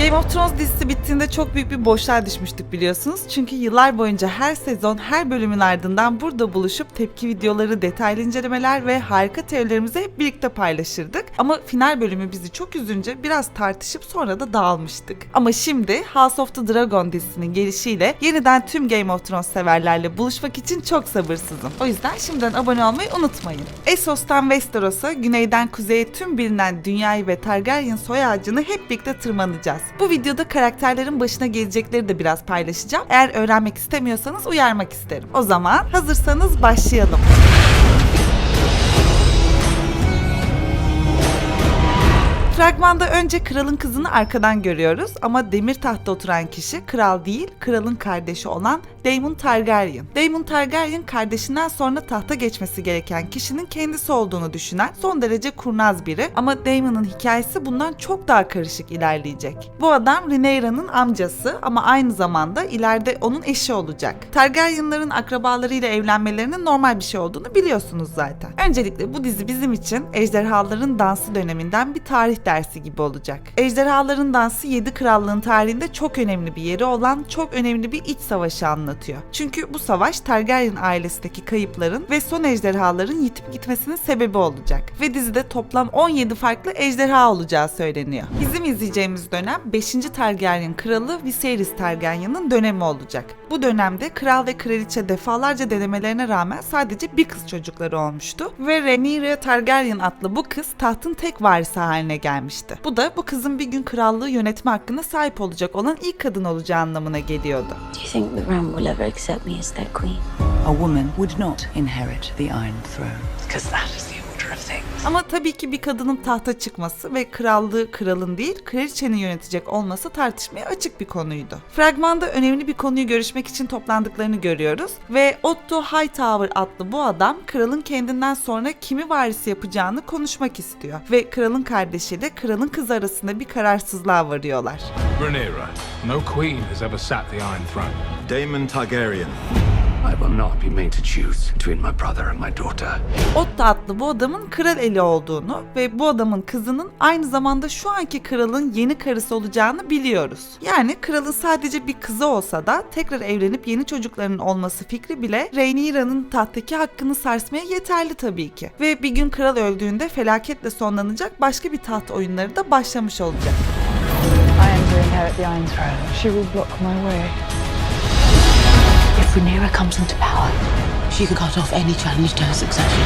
Game of Thrones dizisi bittiğinde çok büyük bir boşluğa düşmüştük biliyorsunuz. Çünkü yıllar boyunca her sezon, her bölümün ardından burada buluşup tepki videoları, detaylı incelemeler ve harika teorilerimizi hep birlikte paylaşırdık. Ama final bölümü bizi çok üzünce biraz tartışıp sonra da dağılmıştık. Ama şimdi House of the Dragon dizisinin gelişiyle yeniden tüm Game of Thrones severlerle buluşmak için çok sabırsızım. O yüzden şimdiden abone olmayı unutmayın. Essos'tan Westeros'a, güneyden kuzeye tüm bilinen dünyayı ve Targaryen soy ağacını hep birlikte tırmanacağız. Bu videoda karakterlerin başına gelecekleri de biraz paylaşacağım. Eğer öğrenmek istemiyorsanız uyarmak isterim. O zaman hazırsanız başlayalım. Fragmanda önce kralın kızını arkadan görüyoruz ama demir tahtta oturan kişi kral değil, kralın kardeşi olan Daemon Targaryen. Daemon Targaryen kardeşinden sonra tahta geçmesi gereken kişinin kendisi olduğunu düşünen son derece kurnaz biri ama Daemon'ın hikayesi bundan çok daha karışık ilerleyecek. Bu adam Rhaenyra'nın amcası ama aynı zamanda ileride onun eşi olacak. Targaryenların akrabalarıyla evlenmelerinin normal bir şey olduğunu biliyorsunuz zaten. Öncelikle bu dizi bizim için ejderhaların dansı döneminden bir tarih dersi gibi olacak. Ejderhaların dansı 7 krallığın tarihinde çok önemli bir yeri olan çok önemli bir iç savaşı anlatıyor. Çünkü bu savaş Targaryen ailesindeki kayıpların ve son ejderhaların yitip gitmesinin sebebi olacak. Ve dizide toplam 17 farklı ejderha olacağı söyleniyor. Bizim izleyeceğimiz dönem 5. Targaryen kralı Viserys Targaryen'ın dönemi olacak. Bu dönemde kral ve kraliçe defalarca denemelerine rağmen sadece bir kız çocukları olmuştu ve Rhaenyra Targaryen adlı bu kız tahtın tek varisi haline gelmişti. Bu da bu kızın bir gün krallığı yönetme hakkına sahip olacak olan ilk kadın olacağı anlamına geliyordu. Do you think the realm will ever accept me as their queen? A woman would not inherit the Iron Throne. Because that is the. Ama tabii ki bir kadının tahta çıkması ve krallığı kralın değil kraliçenin yönetecek olması tartışmaya açık bir konuydu. Fragmanda önemli bir konuyu görüşmek için toplandıklarını görüyoruz ve Otto Hightower adlı bu adam kralın kendinden sonra kimi varis yapacağını konuşmak istiyor ve kralın kardeşiyle kralın kızı arasında bir kararsızlığa varıyorlar. Rhaenyra, no queen has ever sat the Iron Throne. Daemon Targaryen. I will not be made to choose between my brother and my daughter. Otto adlı bu adamın kral eli olduğunu ve bu adamın kızının aynı zamanda şu anki kralın yeni karısı olacağını biliyoruz. Yani kralın sadece bir kızı olsa da tekrar evlenip yeni çocuklarının olması fikri bile Rhaenyra'nın tahttaki hakkını sarsmaya yeterli tabii ki. Ve bir gün kral öldüğünde felaketle sonlanacak başka bir taht oyunları da başlamış olacak. I am to inherit the Iron Throne. She will block my way. If Rhaenyra comes into power, she can cut off any challenge to her succession.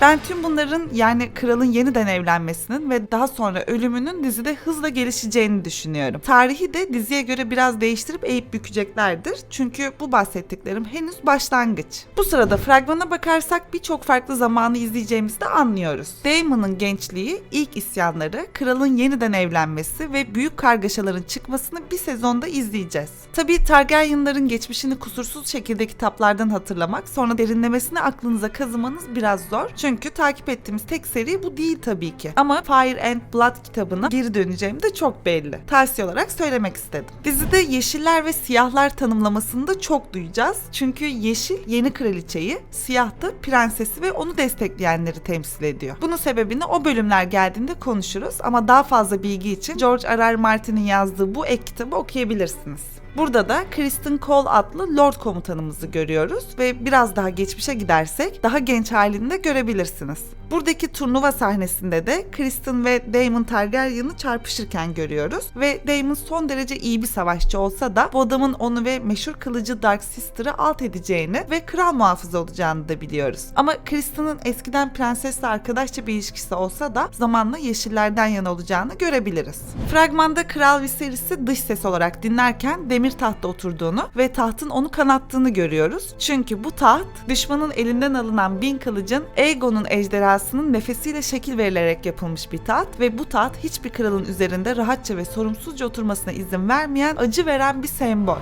Ben tüm bunların yani kralın yeniden evlenmesinin ve daha sonra ölümünün dizide hızla gelişeceğini düşünüyorum. Tarihi de diziye göre biraz değiştirip eğip bükeceklerdir. Çünkü bu bahsettiklerim henüz başlangıç. Bu sırada fragmana bakarsak birçok farklı zamanı izleyeceğimizi de anlıyoruz. Daemon'ın gençliği, ilk isyanları, kralın yeniden evlenmesi ve büyük kargaşaların çıkmasını bir sezonda izleyeceğiz. Tabii Targaryenların geçmişini kusursuz şekilde kitaplardan hatırlamak, sonra derinlemesine aklınıza kazımanız biraz zor. Çünkü takip ettiğimiz tek seri bu değil tabii ki. Ama Fire and Blood kitabına geri döneceğim de çok belli. Tavsiye olarak söylemek istedim. Dizide yeşiller ve siyahlar tanımlamasını da çok duyacağız. Çünkü yeşil yeni kraliçeyi, siyah da prensesi ve onu destekleyenleri temsil ediyor. Bunun sebebini o bölümler geldiğinde konuşuruz ama daha fazla bilgi için George R. R. Martin'in yazdığı bu ek kitabı okuyabilirsiniz. Burada da Kristen Cole adlı Lord komutanımızı görüyoruz ve biraz daha geçmişe gidersek daha genç halini de görebilirsiniz. Buradaki turnuva sahnesinde de Kristen ve Daemon Targaryen'ı çarpışırken görüyoruz ve Daemon son derece iyi bir savaşçı olsa da bu adamın onu ve meşhur kılıcı Dark Sister'ı alt edeceğini ve kral muhafızı olacağını da biliyoruz. Ama Kristen'ın eskiden prensesle arkadaşça bir ilişkisi olsa da zamanla yeşillerden yana olacağını görebiliriz. Fragmanda Kral Viserys'i dış ses olarak dinlerken demir tahtta oturduğunu ve tahtın onu kanattığını görüyoruz. Çünkü bu taht düşmanın elinden alınan bin kılıcın Aegon'un ejderhasının nefesiyle şekil verilerek yapılmış bir taht ve bu taht hiçbir kralın üzerinde rahatça ve sorumsuzca oturmasına izin vermeyen acı veren bir sembol.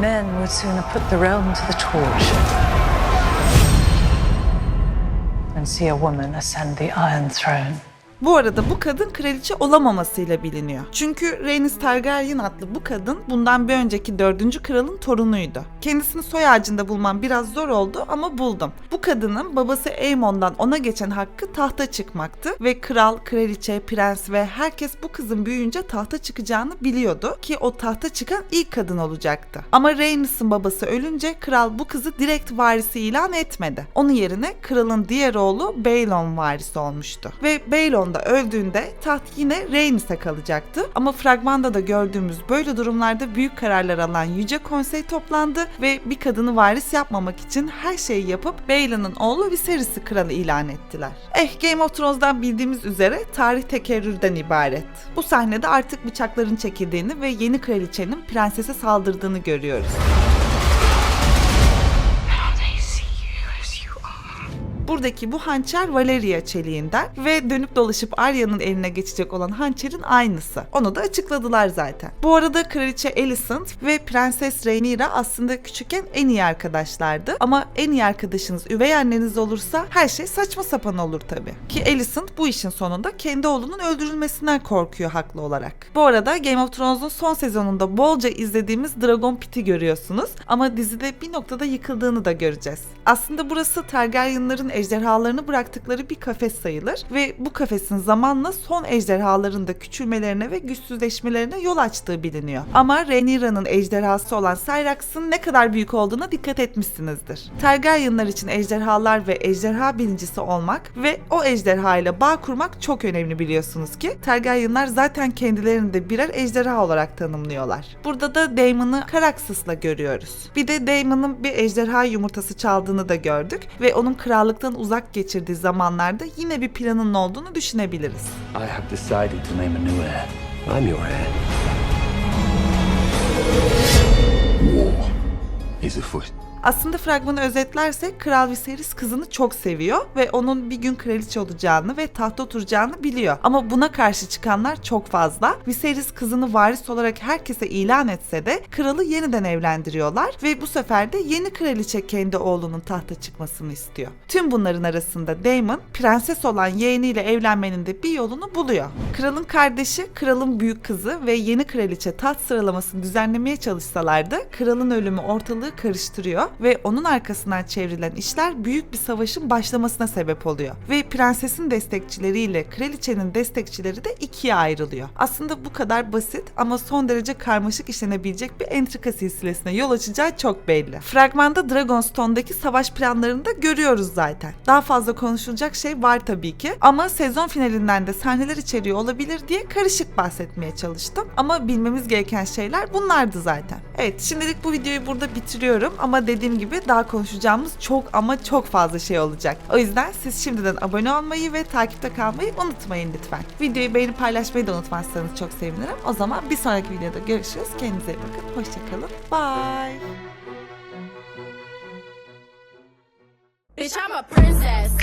Men would sooner put the realm to the torch than see a woman ascend the Iron Throne. Bu arada bu kadın kraliçe olamamasıyla biliniyor. Çünkü Rhaenys Targaryen adlı bu kadın bundan bir önceki 4. kralın torunuydu. Kendisini soy ağacında bulmam biraz zor oldu ama buldum. Bu kadının babası Aemon'dan ona geçen hakkı tahta çıkmaktı ve kral, kraliçe, prens ve herkes bu kızın büyüyünce tahta çıkacağını biliyordu ki o tahta çıkan ilk kadın olacaktı. Ama Rhaenys'in babası ölünce kral bu kızı direkt varisi ilan etmedi. Onun yerine kralın diğer oğlu Baelon varisi olmuştu. Ve Baelon da öldüğünde taht yine Rhaenys'e kalacaktı. Ama fragmanda da gördüğümüz böyle durumlarda büyük kararlar alan Yüce Konsey toplandı ve bir kadını varis yapmamak için her şeyi yapıp Baelon'un oğlu Viserys'i kralı ilan ettiler. Eh Game of Thrones'dan bildiğimiz üzere tarih tekerrürden ibaret. Bu sahnede artık bıçakların çekildiğini ve yeni kraliçenin prensese saldırdığını görüyoruz. Buradaki bu hançer Valeria çeliğinden ve dönüp dolaşıp Arya'nın eline geçecek olan hançerin aynısı. Onu da açıkladılar zaten. Bu arada Kraliçe Alicent ve Prenses Rhaenyra aslında küçükken en iyi arkadaşlardı. Ama en iyi arkadaşınız üvey anneniz olursa her şey saçma sapan olur tabii. Ki Alicent bu işin sonunda kendi oğlunun öldürülmesinden korkuyor haklı olarak. Bu arada Game of Thrones'un son sezonunda bolca izlediğimiz Dragon Pit'i görüyorsunuz. Ama dizide bir noktada yıkıldığını da göreceğiz. Aslında burası Targaryenların ejderhalarını bıraktıkları bir kafes sayılır ve bu kafesin zamanla son ejderhaların da küçülmelerine ve güçsüzleşmelerine yol açtığı biliniyor. Ama Rhaenyra'nın ejderhası olan Syrax'ın ne kadar büyük olduğuna dikkat etmişsinizdir. Targaryenlar için ejderhalar ve ejderha bilincisi olmak ve o ejderha ile bağ kurmak çok önemli biliyorsunuz ki. Targaryenlar zaten kendilerini de birer ejderha olarak tanımlıyorlar. Burada da Daemon'ı Caraxes'la görüyoruz. Bir de Daemon'ın bir ejderha yumurtası çaldığını da gördük ve onun krallıktan uzak geçirdiği zamanlarda yine bir planının olduğunu düşünebiliriz. I have decided to name a new heir. I'm your heir. War is afoot. Aslında fragmanı özetlersek Kral Viserys kızını çok seviyor ve onun bir gün kraliçe olacağını ve tahta oturacağını biliyor. Ama buna karşı çıkanlar çok fazla. Viserys kızını varis olarak herkese ilan etse de kralı yeniden evlendiriyorlar ve bu sefer de yeni kraliçe kendi oğlunun tahta çıkmasını istiyor. Tüm bunların arasında Daemon prenses olan yeğeniyle evlenmenin de bir yolunu buluyor. Kralın kardeşi, kralın büyük kızı ve yeni kraliçe taht sıralamasını düzenlemeye çalışsalardı kralın ölümü ortalığı karıştırıyor ve onun arkasından çevrilen işler büyük bir savaşın başlamasına sebep oluyor. Ve prensesin destekçileriyle kraliçenin destekçileri de ikiye ayrılıyor. Aslında bu kadar basit ama son derece karmaşık işlenebilecek bir entrika silsilesine yol açacağı çok belli. Fragmanda Dragonstone'daki savaş planlarını da görüyoruz zaten. Daha fazla konuşulacak şey var tabii ki ama sezon finalinden de sahneler içeriyor olabilir diye karışık bahsetmeye çalıştım. Ama bilmemiz gereken şeyler bunlardı zaten. Evet şimdilik bu videoyu burada bitiriyorum ama dediğim gibi daha konuşacağımız çok ama çok fazla şey olacak. O yüzden siz şimdiden abone olmayı ve takipte kalmayı unutmayın lütfen. Videoyu beğenip paylaşmayı da unutmazsanız çok sevinirim. O zaman bir sonraki videoda görüşürüz. Kendinize iyi bakın. Hoşçakalın. Bye. Bitch, I'm a princess.